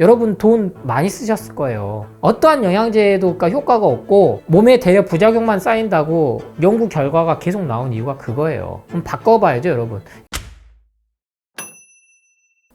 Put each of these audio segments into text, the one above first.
여러분 돈 많이 쓰셨을 거예요. 어떠한 영양제도 그러니까 효과가 없고 몸에 대려 부작용만 쌓인다고 연구 결과가 계속 나온 이유가 그거예요. 그럼 바꿔봐야죠, 여러분.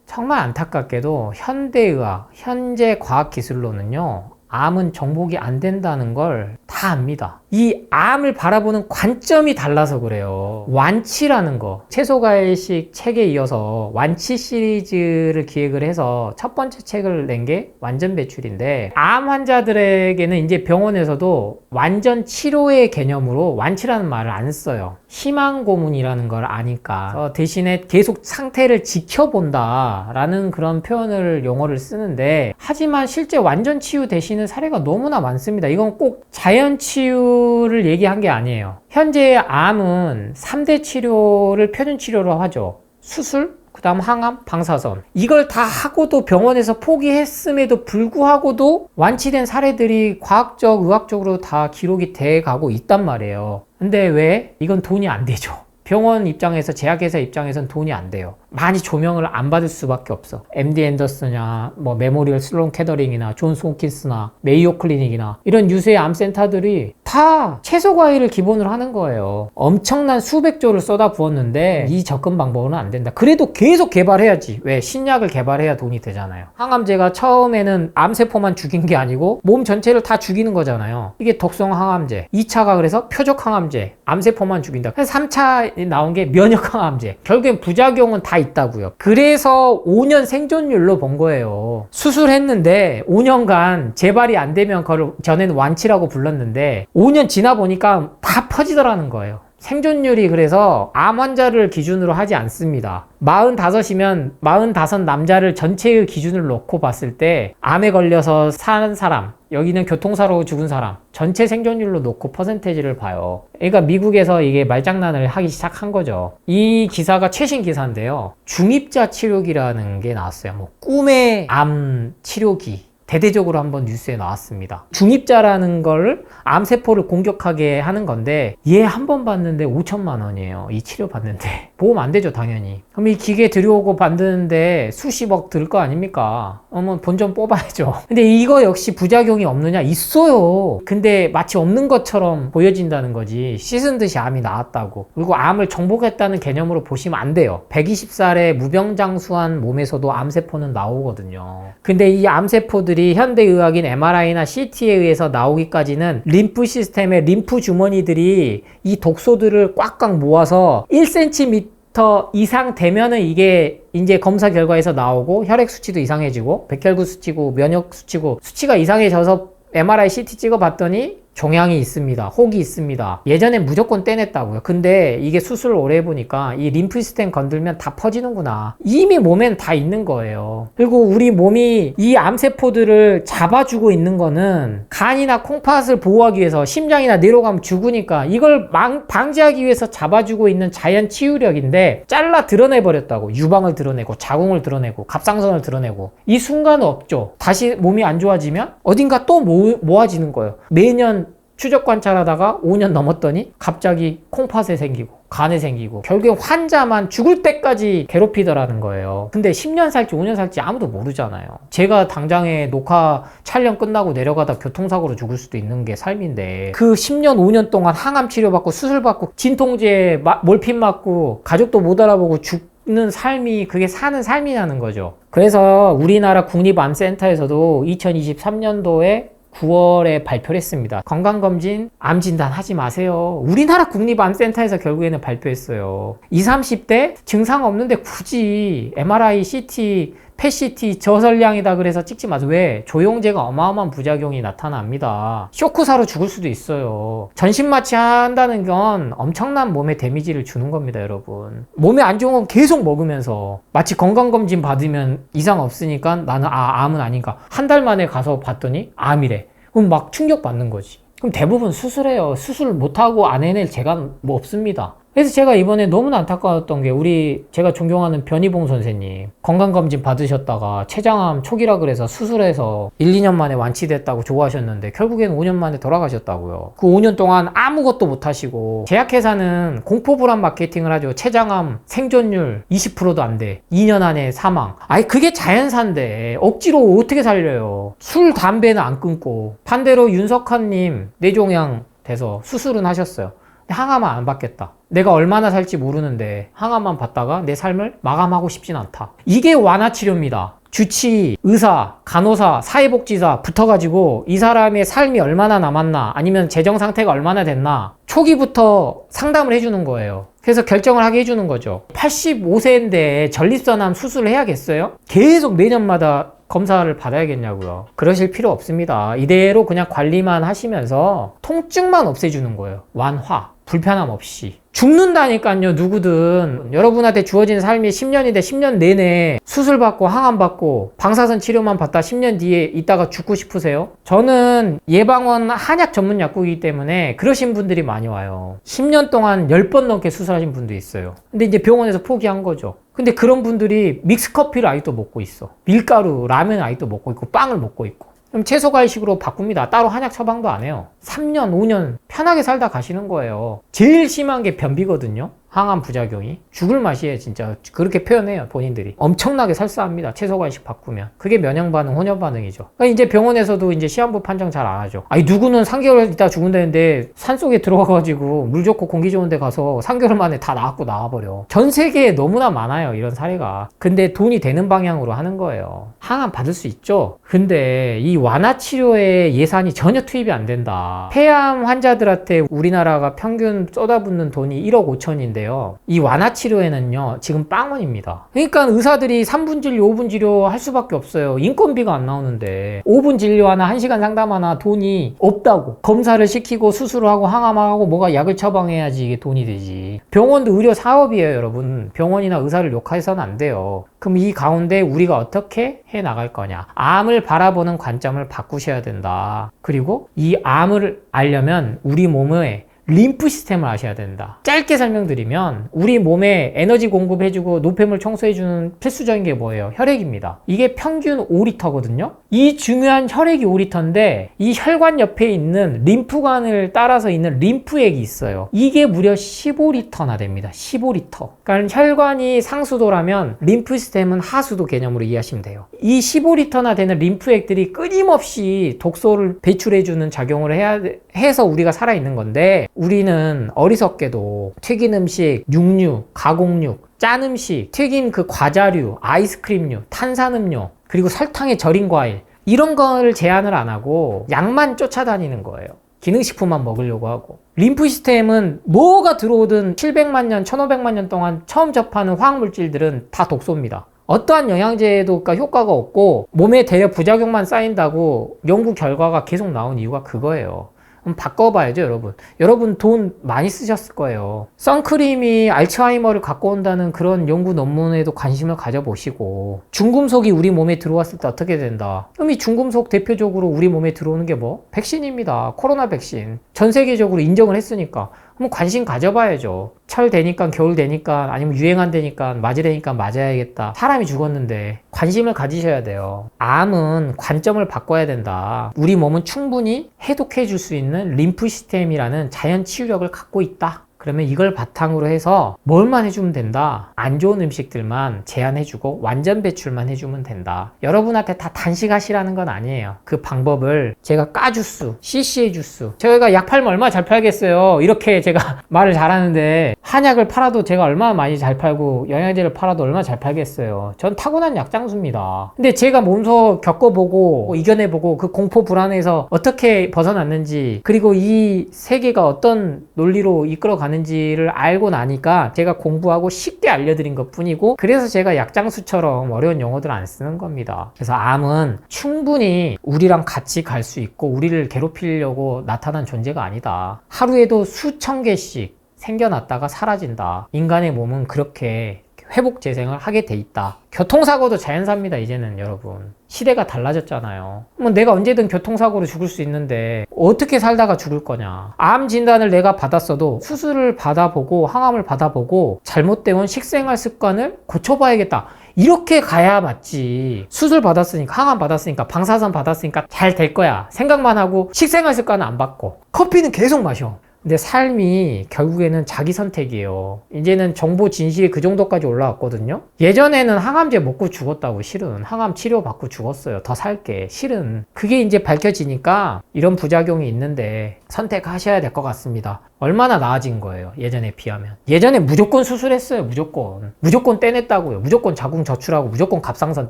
정말 안타깝게도 현대의학, 현재 과학기술로는요, 암은 정복이 안 된다는 걸 다 압니다. 이 암을 바라보는 관점이 달라서 그래요. 완치라는 거. 채소과일식 책에 이어서 완치 시리즈를 기획을 해서 첫 번째 책을 낸 게 완전 배출인데 암 환자들에게는 이제 병원에서도 완전 치료의 개념으로 완치라는 말을 안 써요. 희망 고문이라는 걸 아니까 어, 대신에 계속 상태를 지켜본다라는 그런 표현을 용어를 쓰는데 하지만 실제 완전 치유 되 시는 사례가 너무나 많습니다. 이건 꼭 자연 치유를 얘기한 게 아니에요. 현재의 암은 3대 치료를 표준 치료로 하죠. 수술, 그 다음 항암, 방사선. 이걸 다 하고도 병원에서 포기했음에도 불구하고도 완치된 사례들이 과학적, 의학적으로 다 기록이 돼 가고 있단 말이에요. 근데 왜? 이건 돈이 안 되죠. 병원 입장에서 제약회사 입장에선 돈이 안 돼요. 많이 조명을 안 받을 수밖에 없어. MD 앤더스냐, 뭐 메모리얼 슬론 캐더링이나 존스 홉킨스나 메이오 클리닉이나 이런 유수의 암센터들이 다 채소 과일을 기본으로 하는 거예요. 엄청난 수백조를 쏟아 부었는데 이 접근 방법은 안 된다. 그래도 계속 개발해야지. 왜? 신약을 개발해야 돈이 되잖아요. 항암제가 처음에는 암세포만 죽인 게 아니고 몸 전체를 다 죽이는 거잖아요. 이게 독성 항암제. 2차가 그래서 표적 항암제. 암세포만 죽인다. 그래서 3차 나온 게 면역 항암제. 결국엔 부작용은 다 있다고요. 그래서 5년 생존율로 본 거예요. 수술했는데 5년간 재발이 안 되면 그걸 전에는 완치라고 불렀는데 5년 지나 보니까 다 퍼지더라는 거예요. 생존율이 그래서 암 환자를 기준으로 하지 않습니다. 45이면 45 남자를 전체의 기준을 놓고 봤을 때 암에 걸려서 사는 사람, 여기는 교통사로 죽은 사람, 전체 생존율로 놓고 퍼센테이지를 봐요. 그러니까 미국에서 이게 말장난을 하기 시작한 거죠. 이 기사가 최신 기사인데요. 중입자 치료기라는 게 나왔어요. 뭐 꿈의 암 치료기. 대대적으로 한번 뉴스에 나왔습니다. 중입자라는 걸 암세포를 공격하게 하는 건데 얘 한번 받는데 5천만 원이에요. 이 치료 받는데. 보험 안 되죠, 당연히. 그럼 이 기계 들여오고 받는데 수십억 들 거 아닙니까? 어머, 본전 뽑아야죠. 근데 이거 역시 부작용이 없느냐? 있어요. 근데 마치 없는 것처럼 보여진다는 거지. 씻은 듯이 암이 나왔다고. 그리고 암을 정복했다는 개념으로 보시면 안 돼요. 120살의 무병장수한 몸에서도 암세포는 나오거든요. 근데 이 암세포들 이 현대의학인 MRI나 CT에 의해서 나오기까지는 림프 시스템의 림프 주머니들이 이 독소들을 꽉꽉 모아서 1cm 이상 되면은 이게 이제 검사 결과에서 나오고 혈액 수치도 이상해지고 백혈구 수치고 면역 수치고 수치가 이상해져서 MRI, CT 찍어봤더니 종양이 있습니다. 혹이 있습니다. 예전엔 무조건 떼냈다고요. 근데 이게 수술을 오래 해보니까 이 림프 시스템 건들면 다 퍼지는구나. 이미 몸엔 다 있는 거예요. 그리고 우리 몸이 이 암세포들을 잡아주고 있는 거는 간이나 콩팥을 보호하기 위해서 심장이나 뇌로 가면 죽으니까 이걸 망, 방지하기 위해서 잡아주고 있는 자연 치유력인데 잘라 드러내버렸다고. 유방을 드러내고 자궁을 드러내고 갑상선을 드러내고 이 순간은 없죠. 다시 몸이 안 좋아지면 어딘가 또 모, 모아지는 거예요. 매년 추적 관찰하다가 5년 넘었더니 갑자기 콩팥에 생기고 간에 생기고 결국엔 환자만 죽을 때까지 괴롭히더라는 거예요. 근데 10년 살지 5년 살지 아무도 모르잖아요. 제가 당장에 녹화 촬영 끝나고 내려가다 교통사고로 죽을 수도 있는 게 삶인데 그 10년 5년 동안 항암 치료받고 수술받고 진통제 마- 몰핀 맞고 가족도 못 알아보고 죽 는 삶이 그게 사는 삶이라는 거죠. 그래서 우리나라 국립암센터에서도 2023년도에 9월에 발표를 했습니다. 건강검진, 암 진단 하지 마세요. 우리나라 국립암센터에서 결국에는 발표했어요. 20, 30대 증상 없는데 굳이 MRI, CT, 펫CT 저설량이다 그래서 찍지 마세요. 왜? 조영제가 어마어마한 부작용이 나타납니다. 쇼크사로 죽을 수도 있어요. 전신마취 한다는 건 엄청난 몸에 데미지를 주는 겁니다, 여러분. 몸에 안 좋은 건 계속 먹으면서 마치 건강검진 받으면 이상 없으니까 나는 아, 암은 아닌가. 한 달 만에 가서 봤더니 암이래. 그럼 막 충격받는 거지. 그럼 대부분 수술해요. 수술 못하고 안 해낼 제가 뭐 없습니다. 그래서 제가 이번에 너무나 안타까웠던 게 우리 제가 존경하는 변희봉 선생님 건강검진 받으셨다가 췌장암 초기라 그래서 수술해서 1, 2년 만에 완치됐다고 좋아하셨는데 결국에는 5년 만에 돌아가셨다고요. 그 5년 동안 아무것도 못 하시고 제약회사는 공포불안 마케팅을 하죠. 췌장암 생존율 20%도 안 돼. 2년 안에 사망. 아니 그게 자연사인데 억지로 어떻게 살려요. 술 담배는 안 끊고 반대로 윤석환님 뇌종양 돼서 수술은 하셨어요. 항암은 안 받겠다. 내가 얼마나 살지 모르는데 항암만 받다가 내 삶을 마감하고 싶진 않다. 이게 완화 치료입니다. 주치, 의사, 간호사, 사회복지사 붙어가지고 이 사람의 삶이 얼마나 남았나 아니면 재정 상태가 얼마나 됐나 초기부터 상담을 해주는 거예요. 그래서 결정을 하게 해주는 거죠. 85세인데 전립선암 수술을 해야겠어요? 계속 매년마다 검사를 받아야겠냐고요. 그러실 필요 없습니다. 이대로 그냥 관리만 하시면서 통증만 없애주는 거예요. 완화, 불편함 없이. 죽는다니까요, 누구든. 여러분한테 주어진 삶이 10년인데 10년 내내 수술받고 항암받고 방사선 치료만 받다 10년 뒤에 있다가 죽고 싶으세요? 저는 예방원 한약 전문 약국이기 때문에 그러신 분들이 많이 와요. 10년 동안 10번 넘게 수술하신 분도 있어요. 근데 이제 병원에서 포기한 거죠. 근데 그런 분들이 믹스커피를 아직도 먹고 있어. 밀가루, 라면 아직도 먹고 있고, 빵을 먹고 있고. 그럼 채소 과일식으로 바꿉니다. 따로 한약 처방도 안 해요. 3년, 5년 편하게 살다 가시는 거예요. 제일 심한 게 변비거든요. 항암 부작용이 죽을 맛이에요 진짜. 그렇게 표현해요 본인들이. 엄청나게 설사합니다 채소 과일식 바꾸면. 그게 면역 반응 혼혈 반응이죠. 그러니까 이제 병원에서도 이제 시한부 판정 잘 안 하죠. 아니 누구는 3개월 있다 죽는다는데 산속에 들어가가지고 물 좋고 공기 좋은 데 가서 3개월 만에 다 나왔고 나와버려. 전 세계에 너무나 많아요 이런 사례가. 근데 돈이 되는 방향으로 하는 거예요. 항암 받을 수 있죠? 근데 이 완화 치료에 예산이 전혀 투입이 안 된다. 폐암 환자들한테 우리나라가 평균 쏟아붓는 돈이 1억 5천인데 있는데요. 이 완화 치료에는요, 지금 빵원입니다. 그러니까 의사들이 3분 진료, 5분 진료 할 수밖에 없어요. 인건비가 안 나오는데. 5분 진료 하나, 1시간 상담 하나 돈이 없다고. 검사를 시키고 수술을 하고 항암하고 뭐가 약을 처방해야지 이게 돈이 되지. 병원도 의료 사업이에요, 여러분. 병원이나 의사를 욕해서는 안 돼요. 그럼 이 가운데 우리가 어떻게 해 나갈 거냐? 암을 바라보는 관점을 바꾸셔야 된다. 그리고 이 암을 알려면 우리 몸에 림프 시스템을 아셔야 된다. 짧게 설명드리면 우리 몸에 에너지 공급해주고 노폐물 청소해주는 필수적인 게 뭐예요? 혈액입니다. 이게 평균 5리터거든요. 이 중요한 혈액이 5리터인데 이 혈관 옆에 있는 림프관을 따라서 있는 림프액이 있어요. 이게 무려 15리터나 됩니다. 15리터. 그러니까 혈관이 상수도라면 림프 시스템은 하수도 개념으로 이해하시면 돼요. 이 15리터나 되는 림프액들이 끊임없이 독소를 배출해주는 작용을 해야 해서 우리가 살아있는 건데 우리는 어리석게도 튀긴 음식, 육류, 가공육, 짠 음식, 튀긴 그 과자류, 아이스크림류, 탄산음료, 그리고 설탕에 절인 과일 이런 걸 제한을 안 하고 약만 쫓아다니는 거예요. 기능식품만 먹으려고 하고. 림프 시스템은 뭐가 들어오든 700만 년, 1500만 년 동안 처음 접하는 화학물질들은 다 독소입니다. 어떠한 영양제도 그러니까 효과가 없고 몸에 대려 부작용만 쌓인다고 연구 결과가 계속 나온 이유가 그거예요. 그럼 바꿔봐야죠, 여러분. 여러분 돈 많이 쓰셨을 거예요. 선크림이 알츠하이머를 갖고 온다는 그런 연구 논문에도 관심을 가져보시고, 중금속이 우리 몸에 들어왔을 때 어떻게 된다? 그럼 이 중금속 대표적으로 우리 몸에 들어오는 게 뭐? 백신입니다. 코로나 백신. 전 세계적으로 인정을 했으니까. 한번 관심 가져봐야죠. 철 되니까 겨울 되니까 아니면 유행한다니까 맞으려니까 맞아야겠다. 사람이 죽었는데 관심을 가지셔야 돼요. 암은 관점을 바꿔야 된다. 우리 몸은 충분히 해독해 줄 수 있는 림프 시스템이라는 자연 치유력을 갖고 있다. 그러면 이걸 바탕으로 해서 뭘만 해주면 된다. 안 좋은 음식들만 제한해주고 완전 배출만 해주면 된다. 여러분한테 다 단식하시라는 건 아니에요. 그 방법을 제가 까주수, CC해 주수. 저희가 약 팔면 얼마나 잘 팔겠어요. 이렇게 제가 말을 잘하는데 한약을 팔아도 제가 얼마나 많이 잘 팔고 영양제를 팔아도 얼마나 잘 팔겠어요. 전 타고난 약장수입니다. 근데 제가 몸소 겪어보고 이겨내보고 그 공포 불안에서 어떻게 벗어났는지 그리고 이 세계가 어떤 논리로 이끌어가는 가는지를 알고 나니까 제가 공부하고 쉽게 알려드린 것 뿐이고 그래서 제가 약장수처럼 어려운 용어들 안 쓰는 겁니다. 그래서 암은 충분히 우리랑 같이 갈 수 있고 우리를 괴롭히려고 나타난 존재가 아니다. 하루에도 수천 개씩 생겨났다가 사라진다. 인간의 몸은 그렇게 회복 재생을 하게 돼 있다. 교통사고도 자연사입니다, 이제는 여러분. 시대가 달라졌잖아요. 뭐 내가 언제든 교통사고로 죽을 수 있는데 어떻게 살다가 죽을 거냐. 암 진단을 내가 받았어도 수술을 받아보고 항암을 받아보고 잘못된 식생활 습관을 고쳐봐야겠다. 이렇게 가야 맞지. 수술 받았으니까, 항암 받았으니까, 방사선 받았으니까 잘 될 거야. 생각만 하고 식생활 습관은 안 바꿔. 커피는 계속 마셔. 근데 삶이 결국에는 자기 선택이에요. 이제는 정보 진실이 그 정도까지 올라왔거든요. 예전에는 항암제 먹고 죽었다고 실은 항암 치료 받고 죽었어요. 더 살게 실은 그게 이제 밝혀지니까 이런 부작용이 있는데 선택하셔야 될 것 같습니다. 얼마나 나아진 거예요. 예전에 비하면. 예전에 무조건 수술했어요. 무조건. 무조건 떼냈다고요. 무조건 자궁 저출하고 무조건 갑상선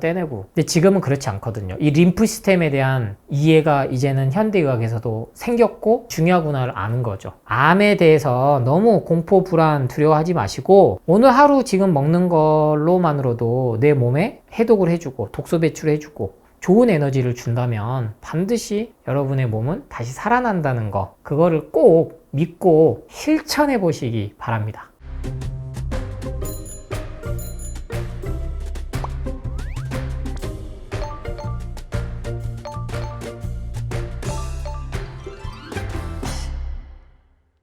떼내고. 근데 지금은 그렇지 않거든요. 이 림프 시스템에 대한 이해가 이제는 현대의학에서도 생겼고 중요하구나를 아는 거죠. 암에 대해서 너무 공포, 불안, 두려워하지 마시고 오늘 하루 지금 먹는 걸로만으로도 내 몸에 해독을 해주고 독소 배출해주고 좋은 에너지를 준다면 반드시 여러분의 몸은 다시 살아난다는 거 그거를 꼭 믿고 실천해 보시기 바랍니다.